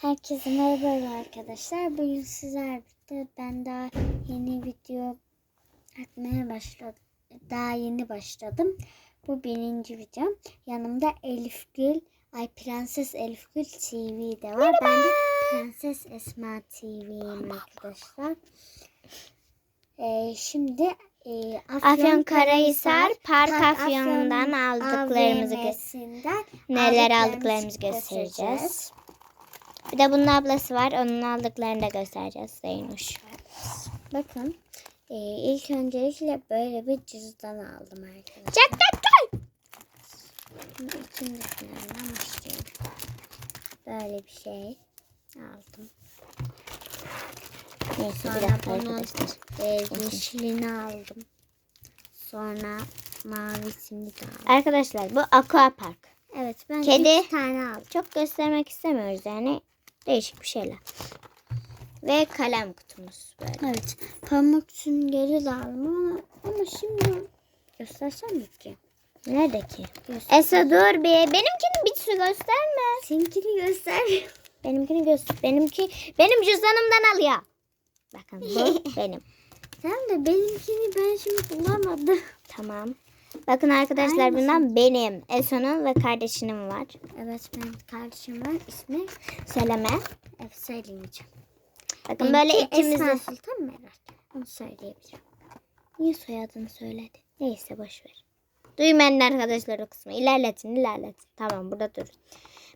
Herkese merhaba arkadaşlar. Bugün sizler birlikte ben daha yeni video atmaya başladım. Daha yeni başladım. Bu birinci videom. Yanımda Elif Gül, ay Prenses Elif Gül TV de var. Ben de Prenses Esma TV'yim arkadaşlar. Ee, şimdi e, Afyonkarahisar Park Park Afyon'dan aldıklarımızı neler aldıklarımızı aldıklarımızı göstereceğiz. Bir de bunun ablası var. Onun aldıklarını da göstereceğiz Zeynuş. Bakın e, ilk öncelikle böyle bir cüzdan aldım arkadaşlar. Çak çak çak. Şimdi. Böyle bir şey aldım. Neyse bir Sonra dakika bunun arkadaşlar. e, yeşilini aldım. Sonra mavisini de aldım. Arkadaşlar bu Aqua Park. Evet ben Kedi. iki tane aldım. Çok göstermek istemiyoruz yani. Değişik bir şeyler. Ve kalem kutumuz böyle. Evet pamuk süngeri de aldım ama, şimdi göstersem mi ki? Nerede ki? Göster. Esa dur bir. Benimkini bir sürü gösterme. Seninkini göster. Benimkini göster. Benimki benim cüzdanımdan al ya. Bakın bu benim. Sen de benimkini ben şimdi bulamadım. Tamam. Bakın arkadaşlar Aynısı. bundan benim. Eso'nun ve kardeşinin var. Evet benim kardeşim var. İsmi Seleme. evet, söylemeyeceğim. Bakın böyle Benimki ikimiz de... Sultan Merak. Onu söyleyebilirim. Niye soyadını söyledi? Neyse boş ver. Duymayın arkadaşlar o kısmı. İlerletin ilerletin. Tamam burada durun.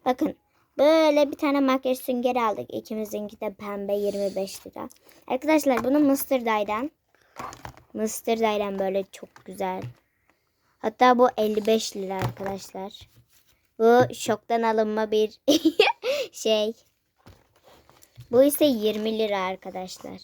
Bakın böyle bir tane makyaj süngeri aldık. İkimizinki de pembe 25 lira. Arkadaşlar bunu Mr. Day'dan. Mr. Day'dan böyle çok güzel. Hatta bu 55 lira arkadaşlar. Bu şoktan alınma bir şey. Bu ise 20 lira arkadaşlar.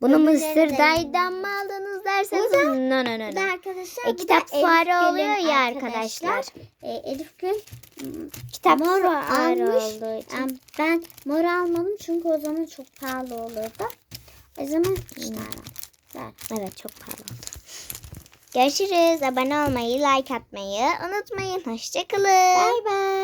Bunu Öbürleri Mr. de Day'dan mı aldınız derseniz no no no de no. arkadaşlar E, kitap da fuarı oluyor ya arkadaşlar. E, Elif Gül m, Kitap mor almış. olduğu için. Ben mor almadım çünkü o zaman çok pahalı olurdu. O zaman işte aldım. Evet çok pahalı oldu. Görüşürüz. Abone olmayı, like atmayı unutmayın. Hoşçakalın. Bay bay.